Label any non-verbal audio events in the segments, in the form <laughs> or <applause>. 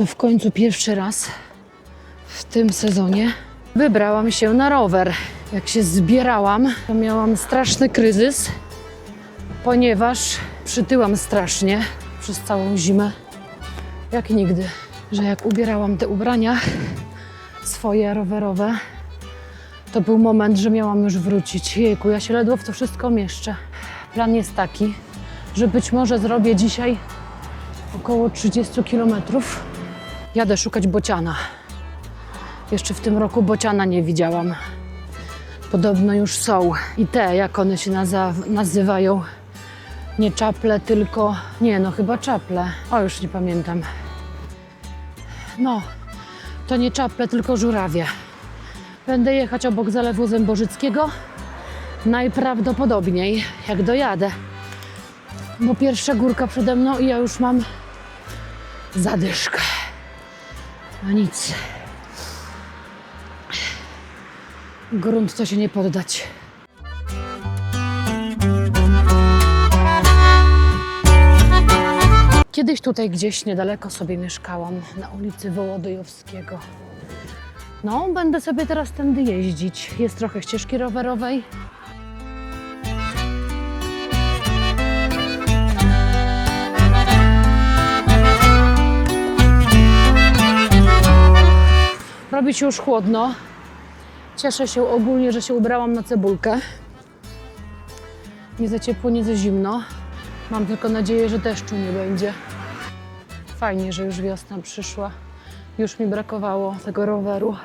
to w końcu pierwszy raz w tym sezonie wybrałam się na rower. Jak się zbierałam, to miałam straszny kryzys, ponieważ przytyłam strasznie przez całą zimę, jak nigdy. Że jak ubierałam te ubrania swoje rowerowe, to był moment, że miałam już wrócić. Jejku, ja się ledwo w to wszystko mieszczę. Plan jest taki, że być może zrobię dzisiaj około 30 kilometrów. Jadę szukać bociana. Jeszcze w tym roku bociana nie widziałam. Podobno już są. I te, jak one się nazywają, nie czaple, tylko. Nie, no chyba czaple. O, już nie pamiętam. No, to nie czaple, tylko żurawie. Będę jechać obok zalewu Zębożyckiego. Najprawdopodobniej, jak dojadę. Bo pierwsza górka przede mną i ja już mam zadyszkę. A nic. Grunt to się nie poddać. Kiedyś tutaj gdzieś niedaleko sobie mieszkałam, na ulicy Wołodyjowskiego. No, będę sobie teraz tędy jeździć. Jest trochę ścieżki rowerowej. Robi się już chłodno. Cieszę się ogólnie, że się ubrałam na cebulkę. Nie za ciepło, nie za zimno. Mam tylko nadzieję, że deszczu nie będzie. Fajnie, że już wiosna przyszła. Już mi brakowało tego roweru.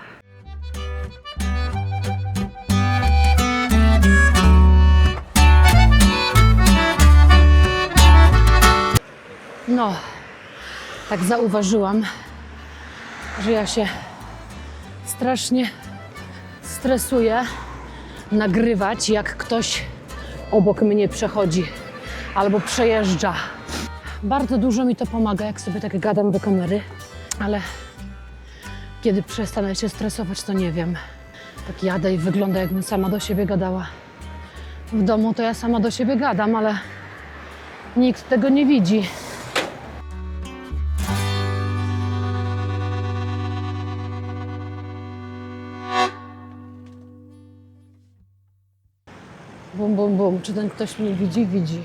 No, tak zauważyłam, że ja się strasznie stresuję nagrywać, jak ktoś obok mnie przechodzi albo przejeżdża. Bardzo dużo mi to pomaga, jak sobie tak gadam do kamery, ale kiedy przestanę się stresować, to nie wiem. Tak jadę i wygląda, jakbym sama do siebie gadała. W domu to ja sama do siebie gadam, ale nikt tego nie widzi. Bum. Czy ten ktoś mnie widzi? Widzi.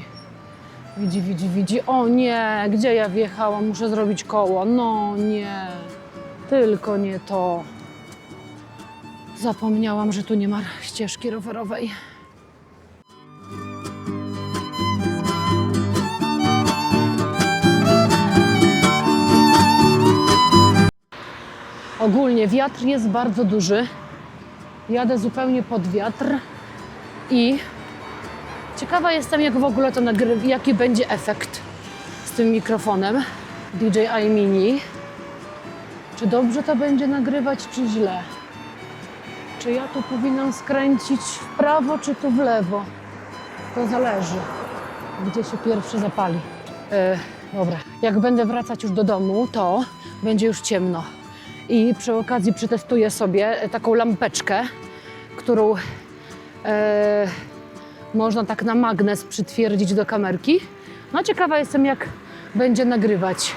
Widzi, widzi, widzi. O nie, gdzie ja wjechałam? Muszę zrobić koło. No nie, tylko nie to. Zapomniałam, że tu nie ma ścieżki rowerowej. Ogólnie wiatr jest bardzo duży. Jadę zupełnie pod wiatr i Ciekawa jestem, jak w ogóle to nagrywa, jaki będzie efekt z tym mikrofonem DJI Mini. Czy dobrze to będzie nagrywać, czy źle? Czy ja tu powinnam skręcić w prawo, czy tu w lewo? To zależy, gdzie się pierwszy zapali. E, dobra, jak będę wracać już do domu, to będzie już ciemno. I przy okazji przetestuję sobie taką lampeczkę, którą e, można tak na magnes przytwierdzić do kamerki. No ciekawa jestem, jak będzie nagrywać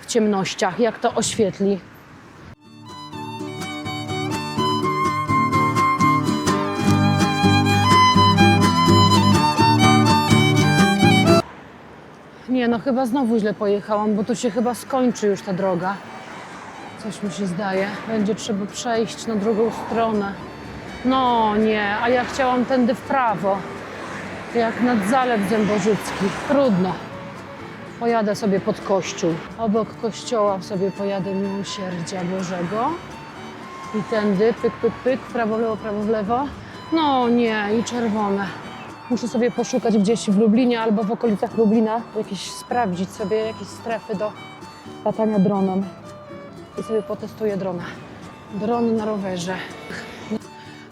w ciemnościach, jak to oświetli. Nie, no chyba znowu źle pojechałam, bo tu się chyba skończy już ta droga. Coś mi się zdaje. Będzie trzeba przejść na drugą stronę. No nie, a ja chciałam tędy w prawo. Jak nad Zalew Zębożycki. Trudno. Pojadę sobie pod kościół. Obok kościoła sobie pojadę Miłosierdzia Bożego. I tędy, pyk, pyk, pyk, prawo, w lewo, prawo, w lewo. No nie, i czerwone. Muszę sobie poszukać gdzieś w Lublinie albo w okolicach Lublina, jakieś sprawdzić sobie jakieś strefy do latania dronem. I sobie potestuję drona. Dron na rowerze.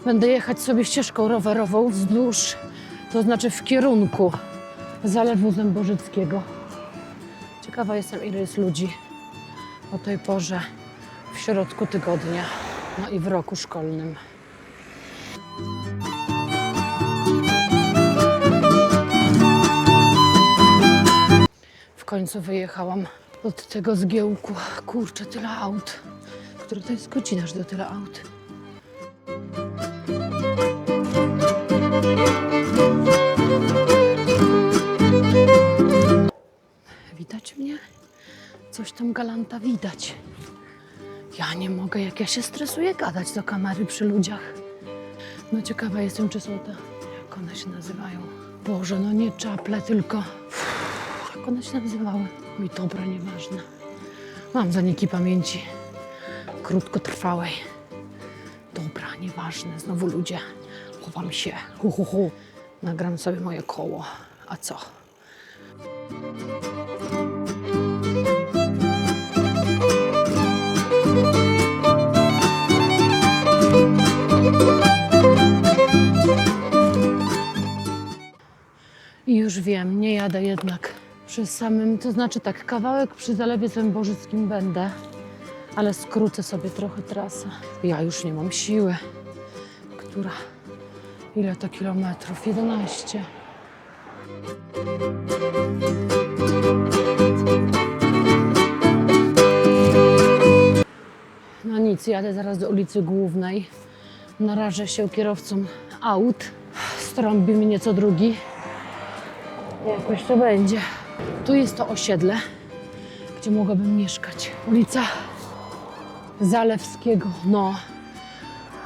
Będę jechać sobie ścieżką rowerową wzdłuż, to znaczy w kierunku Zalewu Zębożyckiego. Ciekawa jestem, ile jest ludzi o tej porze w środku tygodnia, no i w roku szkolnym. W końcu wyjechałam od tego zgiełku. Kurczę, tyle aut. Które to jest godzina, że do tyle aut. Mnie? Coś tam galanta widać. Ja nie mogę, jak ja się stresuję gadać do kamery przy ludziach. No ciekawa jestem, czy są te, jak one się nazywają. Boże, no nie czaple, tylko... Jak one się nazywały? Oj, dobra, nieważne. Mam zaniki pamięci krótkotrwałej. Dobra, nieważne, znowu ludzie. Chowam się. Hu, hu, hu. Nagram sobie moje koło. A co? I już wiem, nie jadę jednak przy samym, to znaczy tak, kawałek przy Zalewie Zębożyckim będę, ale skrócę sobie trochę trasę. Ja już nie mam siły. Która? Ile to kilometrów? 11. No nic, jadę zaraz do ulicy Głównej. Narażę się kierowcom aut. Strąbi mi nieco drugi. Jakoś to będzie. Tu jest to osiedle, gdzie mogłabym mieszkać. Ulica Zalewskiego. No.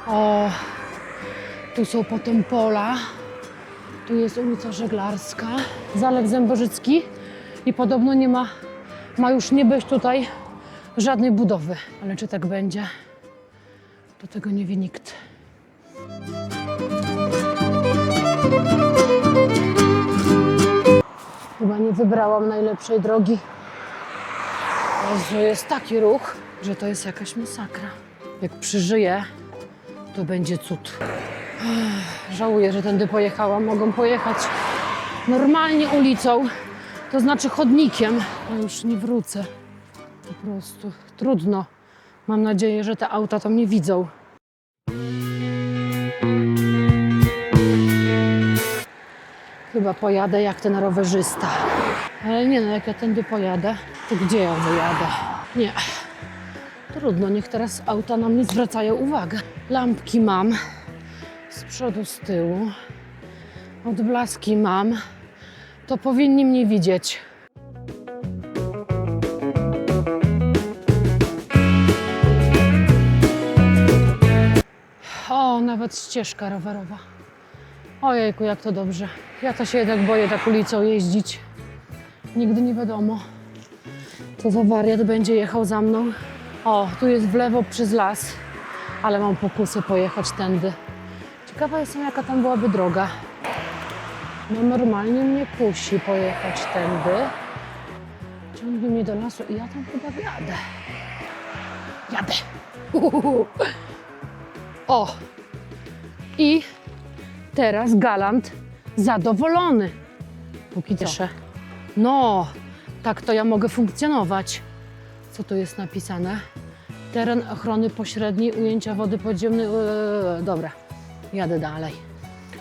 O, tu są potem pola. Tu jest ulica Żeglarska. Zalew Zębożycki. I podobno nie ma, ma już nie być tutaj żadnej budowy. Ale czy tak będzie, to tego nie wie nikt. Chyba nie wybrałam najlepszej drogi. Jezu, jest taki ruch, że to jest jakaś masakra. Jak przeżyję, to będzie cud. Żałuję, że tędy pojechałam. Mogą pojechać normalnie ulicą, to znaczy chodnikiem. A już nie wrócę. Po prostu trudno. Mam nadzieję, że te auta to mnie widzą. Chyba pojadę jak ten rowerzysta. Ale nie no, jak ja tędy pojadę, to gdzie ja wyjadę? Nie. Trudno, niech teraz auta na mnie zwracają uwagę. Lampki mam z przodu, z tyłu. Odblaski mam. To powinni mnie widzieć. O, nawet ścieżka rowerowa. Ojejku, jak to dobrze. Ja to się jednak boję tak ulicą jeździć. Nigdy nie wiadomo, co za wariat będzie jechał za mną. O, tu jest w lewo przez las, ale mam pokusę pojechać tędy. Ciekawa jestem, jaka tam byłaby droga. No normalnie mnie kusi pojechać tędy. Ciągnie mnie do lasu i ja tam chyba wjadę. Jadę. Uhuhu. <laughs> O! I teraz galant zadowolony. Póki co. No, tak to ja mogę funkcjonować. Co tu jest napisane? Teren ochrony pośredniej, ujęcia wody podziemnej. Eee, dobra, jadę dalej.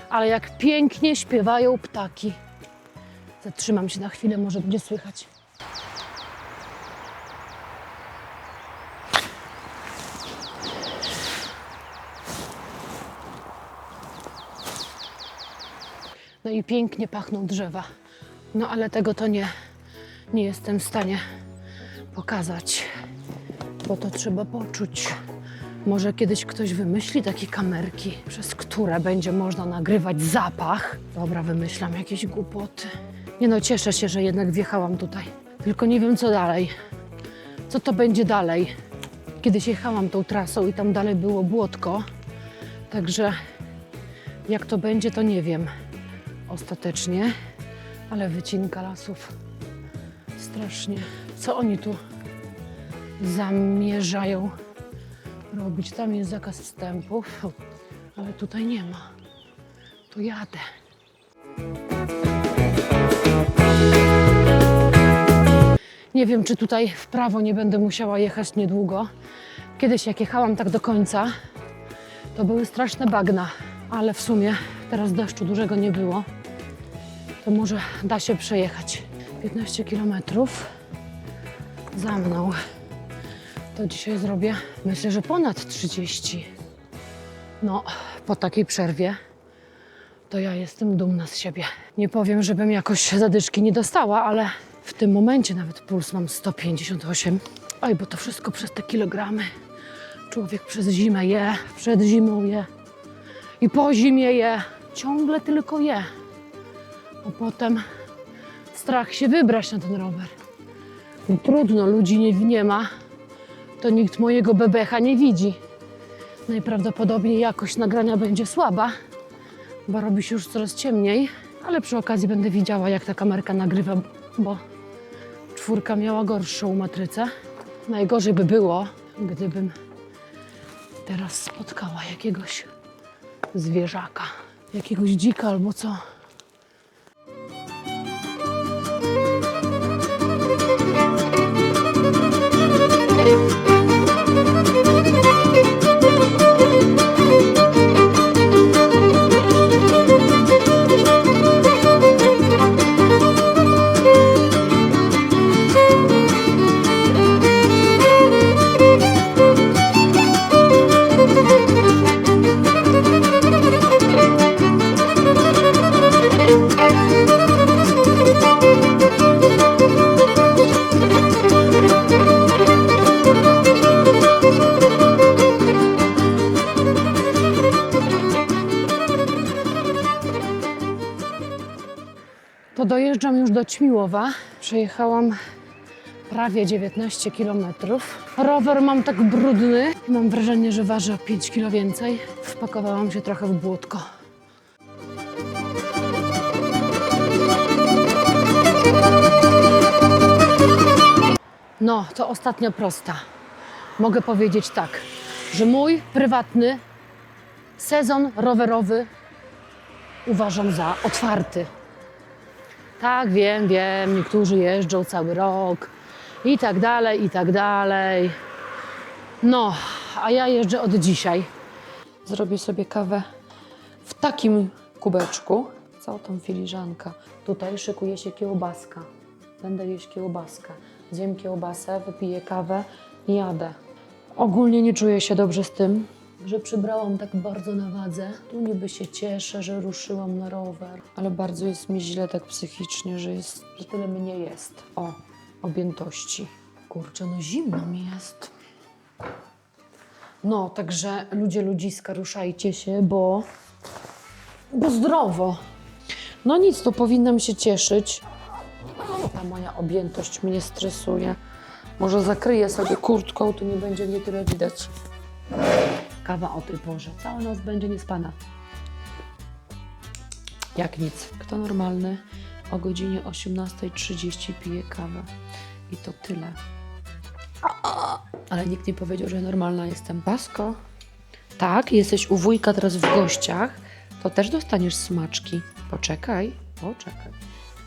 Ale jak pięknie śpiewają ptaki. Zatrzymam się na chwilę, może będzie słychać. I pięknie pachną drzewa. No ale tego to nie, nie jestem w stanie pokazać, bo to trzeba poczuć. Może kiedyś ktoś wymyśli takie kamerki, przez które będzie można nagrywać zapach. Dobra, wymyślam jakieś głupoty. Nie no, cieszę się, że jednak wjechałam tutaj. Tylko nie wiem, co dalej. Co to będzie dalej? Kiedyś jechałam tą trasą i tam dalej było błotko. Także jak to będzie, to nie wiem ostatecznie, ale wycinka lasów strasznie. Co oni tu zamierzają robić? Tam jest zakaz wstępów, ale tutaj nie ma. To jadę. Nie wiem, czy tutaj w prawo nie będę musiała jechać niedługo. Kiedyś, jak jechałam tak do końca, to były straszne bagna, ale w sumie teraz deszczu dużego nie było to może da się przejechać 15 kilometrów. za mną. To dzisiaj zrobię, myślę, że ponad 30. No, po takiej przerwie to ja jestem dumna z siebie. Nie powiem, żebym jakoś zadyszki nie dostała, ale w tym momencie nawet puls mam 158. Oj, bo to wszystko przez te kilogramy. Człowiek przez zimę je, przed zimą je i po zimie je. Ciągle tylko je. A potem strach się wybrać na ten rower. No trudno, ludzi nie, nie ma, to nikt mojego bebecha nie widzi. Najprawdopodobniej jakość nagrania będzie słaba, bo robi się już coraz ciemniej, ale przy okazji będę widziała, jak ta kamerka nagrywa, bo czwórka miała gorszą matrycę. Najgorzej by było, gdybym teraz spotkała jakiegoś zwierzaka, jakiegoś dzika albo co. To Ćmiłowa. Przejechałam prawie 19 kilometrów. Rower mam tak brudny. Mam wrażenie, że waży o 5 kilo więcej. Wpakowałam się trochę w błotko. No, to ostatnia prosta. Mogę powiedzieć tak, że mój prywatny sezon rowerowy uważam za otwarty. Tak, wiem, wiem, niektórzy jeżdżą cały rok i tak dalej, i tak dalej. No, a ja jeżdżę od dzisiaj. Zrobię sobie kawę w takim kubeczku. Całą tą filiżankę. Tutaj szykuje się kiełbaska. Będę jeść kiełbaskę. Zjem kiełbasę, wypiję kawę i jadę. Ogólnie nie czuję się dobrze z tym, że przybrałam tak bardzo na wadze. Tu niby się cieszę, że ruszyłam na rower, ale bardzo jest mi źle tak psychicznie, że jest, że tyle mnie jest. O, objętości. Kurczę, no zimno mi jest. No, także ludzie, ludziska, ruszajcie się, bo, bo zdrowo. No nic, to powinnam się cieszyć. Ta moja objętość mnie stresuje. Może zakryję sobie kurtką, to nie będzie mnie tyle widać. Kawa o tej porze. Cała noc będzie niespana. Jak nic. Kto normalny o godzinie 18.30 pije kawę. I to tyle. Ale nikt nie powiedział, że normalna jestem. Pasko. Tak, jesteś u wujka teraz w gościach, to też dostaniesz smaczki. Poczekaj, poczekaj.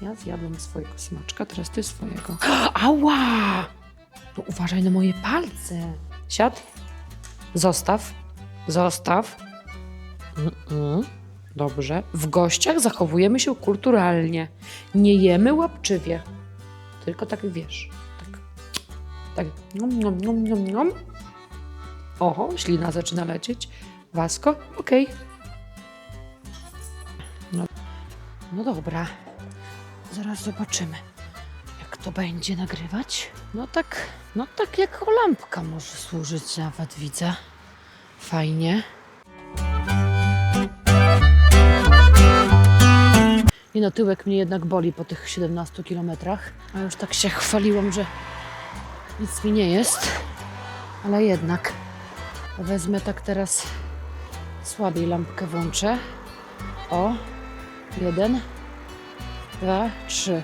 Ja zjadłam swojego smaczka, teraz ty swojego. <gasps> Ała! Uważaj na moje palce. Siad. Zostaw. Zostaw. Mm-mm. Dobrze. W gościach zachowujemy się kulturalnie. Nie jemy łapczywie. Tylko tak wiesz. Tak. Tak. Nom, nom, nom, nom, nom. Oho, ślina zaczyna lecieć. Wasko? Okej. No, no dobra. Zaraz zobaczymy, jak to będzie nagrywać. No tak, no tak jak lampka może służyć nawet, widzę. Fajnie. I no, tyłek mnie jednak boli po tych 17 kilometrach. A już tak się chwaliłam, że nic mi nie jest. Ale jednak wezmę tak teraz słabiej lampkę włączę. O, jeden, dwa, trzy.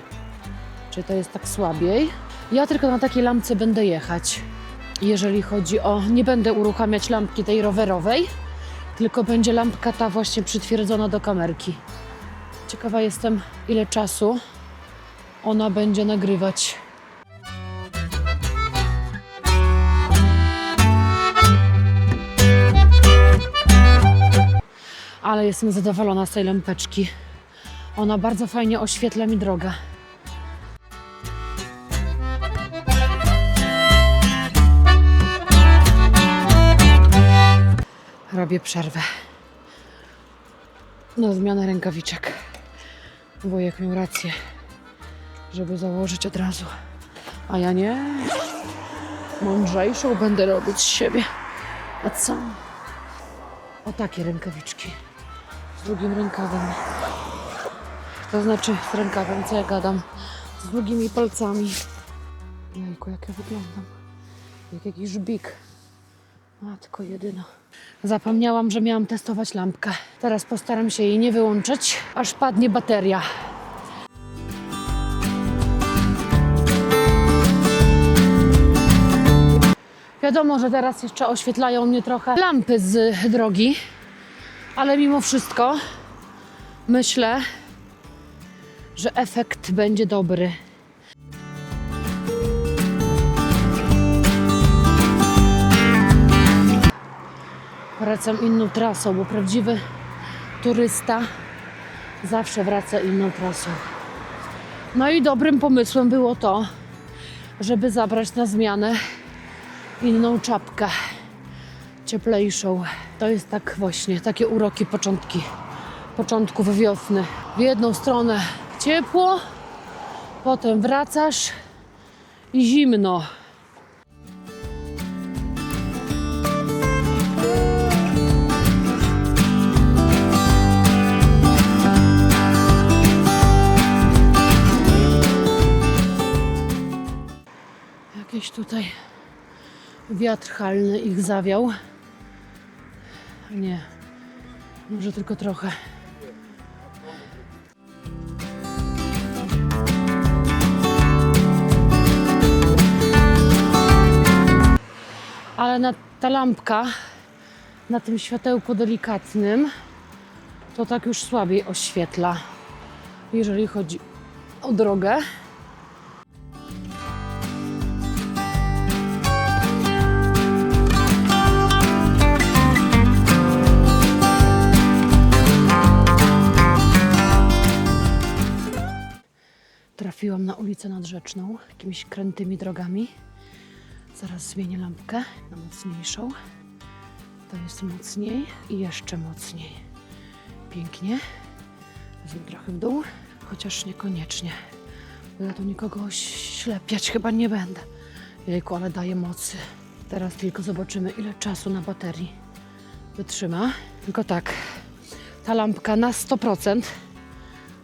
Czy to jest tak słabiej? Ja tylko na takiej lampce będę jechać. Jeżeli chodzi o. Nie będę uruchamiać lampki tej rowerowej, tylko będzie lampka ta właśnie przytwierdzona do kamerki. Ciekawa jestem, ile czasu ona będzie nagrywać. Ale jestem zadowolona z tej lampeczki. Ona bardzo fajnie oświetla mi drogę. Robię przerwę. Na zmianę rękawiczek. Wujek miał rację, żeby założyć od razu. A ja nie. Mądrzejszą będę robić z siebie. A co? O takie rękawiczki. Z drugim rękawem. To znaczy z rękawem, co ja gadam. Z długimi palcami. Jejku, jak ja wyglądam. Jak jakiś żbik. Matko jedyna. Zapomniałam, że miałam testować lampkę. Teraz postaram się jej nie wyłączyć, aż padnie bateria. Wiadomo, że teraz jeszcze oświetlają mnie trochę lampy z drogi, ale mimo wszystko myślę, że efekt będzie dobry. Wracam inną trasą, bo prawdziwy turysta zawsze wraca inną trasą. No i dobrym pomysłem było to, żeby zabrać na zmianę inną czapkę, cieplejszą. To jest tak właśnie, takie uroki początki, początków wiosny. W jedną stronę ciepło, potem wracasz i zimno. Tutaj wiatr halny ich zawiał. Nie, może tylko trochę. Ale na, ta lampka na tym światełku delikatnym to tak już słabiej oświetla, jeżeli chodzi o drogę. Trafiłam na ulicę Nadrzeczną, jakimiś krętymi drogami. Zaraz zmienię lampkę na mocniejszą. To jest mocniej i jeszcze mocniej. Pięknie. Wezmę trochę w dół, chociaż niekoniecznie. Ja tu nikogo oślepiać chyba nie będę. Jejku, ale daje mocy. Teraz tylko zobaczymy, ile czasu na baterii wytrzyma. Tylko tak, ta lampka na 100%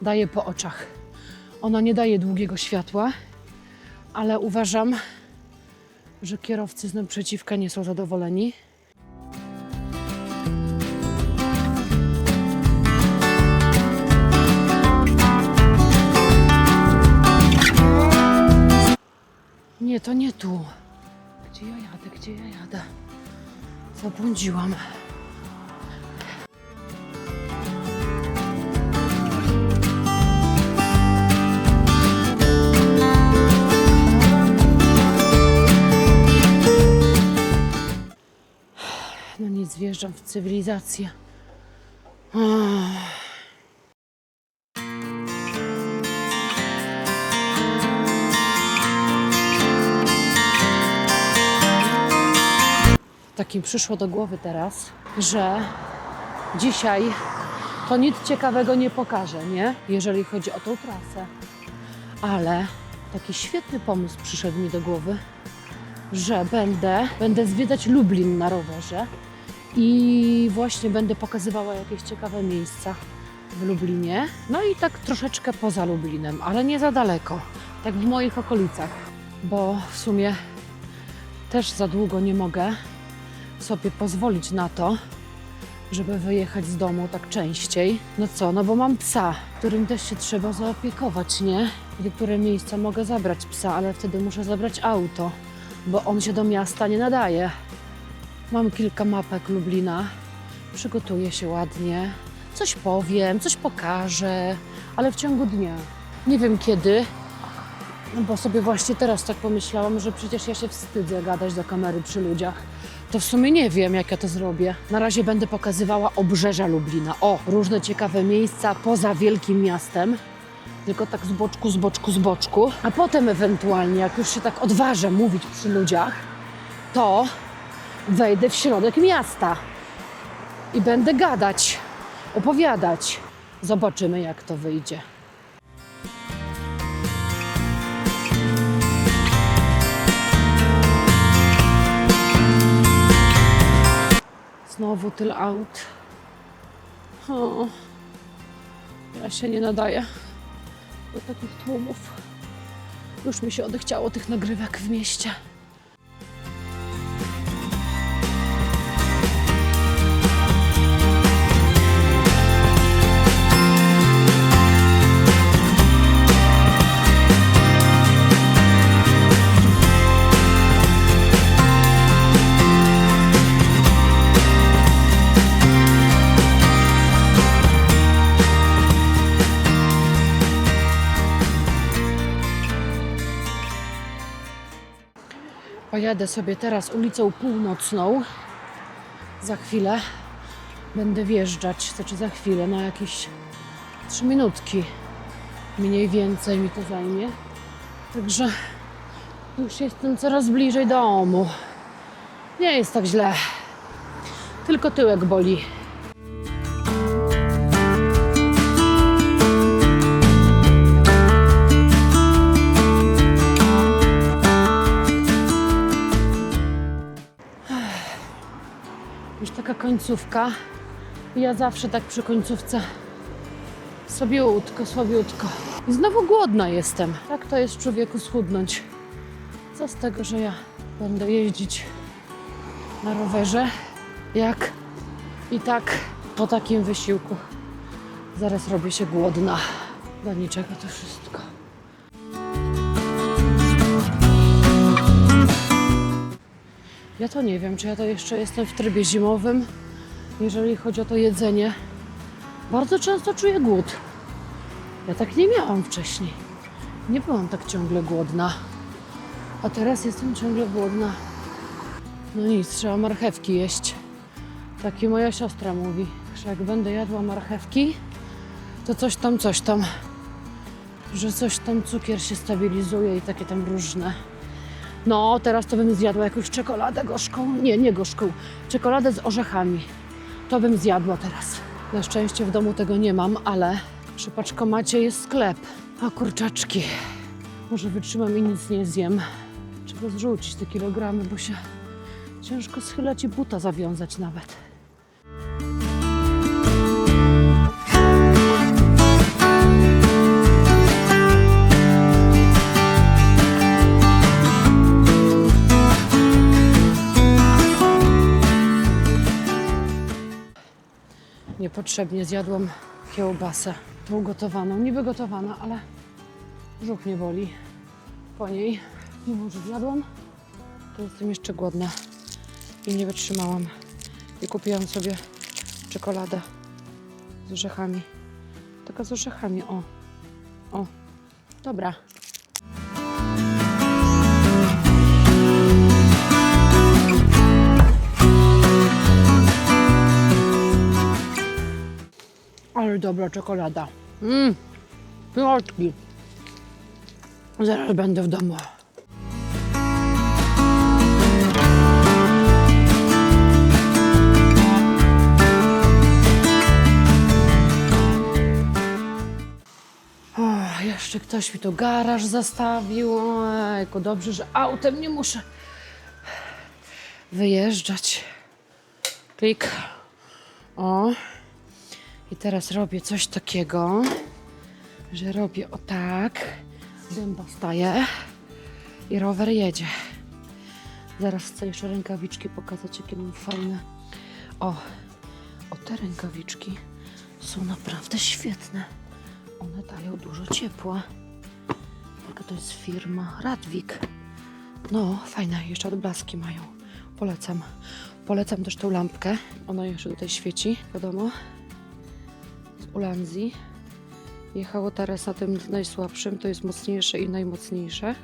daje po oczach. Ona nie daje długiego światła, ale uważam, że kierowcy z naprzeciwka nie są zadowoleni. Nie, to nie tu. Gdzie ja jadę? Gdzie ja jadę? Zabłądziłam. No nic, wjeżdżam w cywilizację. Ach. Tak mi przyszło do głowy teraz, że dzisiaj to nic ciekawego nie pokażę, nie? Jeżeli chodzi o tą trasę. Ale taki świetny pomysł przyszedł mi do głowy, że będę, będę zwiedzać Lublin na rowerze i właśnie będę pokazywała jakieś ciekawe miejsca w Lublinie. No i tak troszeczkę poza Lublinem, ale nie za daleko, tak w moich okolicach, bo w sumie też za długo nie mogę sobie pozwolić na to, żeby wyjechać z domu tak częściej. No co, no bo mam psa, którym też się trzeba zaopiekować, nie? W niektóre miejsca mogę zabrać psa, ale wtedy muszę zabrać auto, bo on się do miasta nie nadaje. Mam kilka mapek Lublina, przygotuję się ładnie, coś powiem, coś pokażę, ale w ciągu dnia. Nie wiem kiedy, no bo sobie właśnie teraz tak pomyślałam, że przecież ja się wstydzę gadać do kamery przy ludziach. To w sumie nie wiem, jak ja to zrobię. Na razie będę pokazywała obrzeża Lublina. O, różne ciekawe miejsca poza wielkim miastem. Tylko tak z boczku, z boczku, z boczku. A potem ewentualnie, jak już się tak odważę mówić przy ludziach, to wejdę w środek miasta. i będę gadać, opowiadać. Zobaczymy, jak to wyjdzie. Znowu tyle aut. O, ja się nie nadaję do takich tłumów. Już mi się odechciało tych nagrywek w mieście. Pojadę sobie teraz ulicą północną. Za chwilę będę wjeżdżać, znaczy za chwilę, na jakieś 3 minutki. Mniej więcej mi to zajmie. Także już jestem coraz bliżej domu. Nie jest tak źle. Tylko tyłek boli. Końcówka. Ja zawsze tak przy końcówce sobiutko, słabiutko. I znowu głodna jestem. Tak to jest człowieku schudnąć. Co z tego, że ja będę jeździć na rowerze, jak i tak po takim wysiłku zaraz robię się głodna. Do niczego to wszystko. Ja to nie wiem, czy ja to jeszcze jestem w trybie zimowym, jeżeli chodzi o to jedzenie. Bardzo często czuję głód. Ja tak nie miałam wcześniej. Nie byłam tak ciągle głodna. A teraz jestem ciągle głodna. No nic, trzeba marchewki jeść. Tak i moja siostra mówi, że jak będę jadła marchewki, to coś tam, coś tam. Że coś tam cukier się stabilizuje i takie tam różne. No, teraz to bym zjadła jakąś czekoladę gorzką. Nie, nie gorzką. Czekoladę z orzechami. To bym zjadła teraz. Na szczęście w domu tego nie mam, ale przy paczkomacie jest sklep. A kurczaczki. Może wytrzymam i nic nie zjem. Trzeba zrzucić te kilogramy, bo się ciężko schylać i buta zawiązać nawet. Niepotrzebnie zjadłam kiełbasę, tą gotowaną. Niby gotowana, ale brzuch mnie boli po niej. Mimo, że zjadłam, to jestem jeszcze głodna i nie wytrzymałam. I kupiłam sobie czekoladę z orzechami. Taka z orzechami, o. O, dobra. Ale dobra czekolada. Mmm. Zaraz będę w domu. O, jeszcze ktoś mi tu garaż zastawił. Ojku, dobrze, że autem nie muszę wyjeżdżać. Klik. O. I teraz robię coś takiego, że robię o tak, dęba staje i rower jedzie. Zaraz chcę jeszcze rękawiczki pokazać, jakie mam fajne. O, o te rękawiczki są naprawdę świetne. One dają dużo ciepła. Jaka to jest firma? Radwik. No, fajne, jeszcze odblaski mają. Polecam. Polecam też tą lampkę. Ona jeszcze tutaj świeci, wiadomo z Ulandii. Jechało teraz na tym najsłabszym, to jest mocniejsze i najmocniejsze.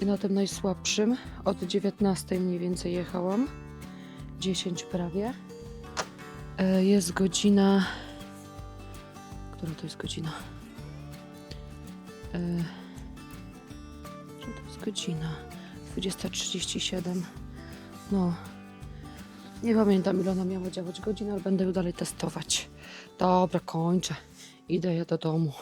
I na tym najsłabszym od 19 mniej więcej jechałam. 10 prawie. E, Jest godzina. Która to jest godzina? E, Że to jest godzina? 20.37. No. Nie pamiętam, ile ona miała działać godzin, ale będę ją dalej testować. Dobra, kończę. Idę ja do domu.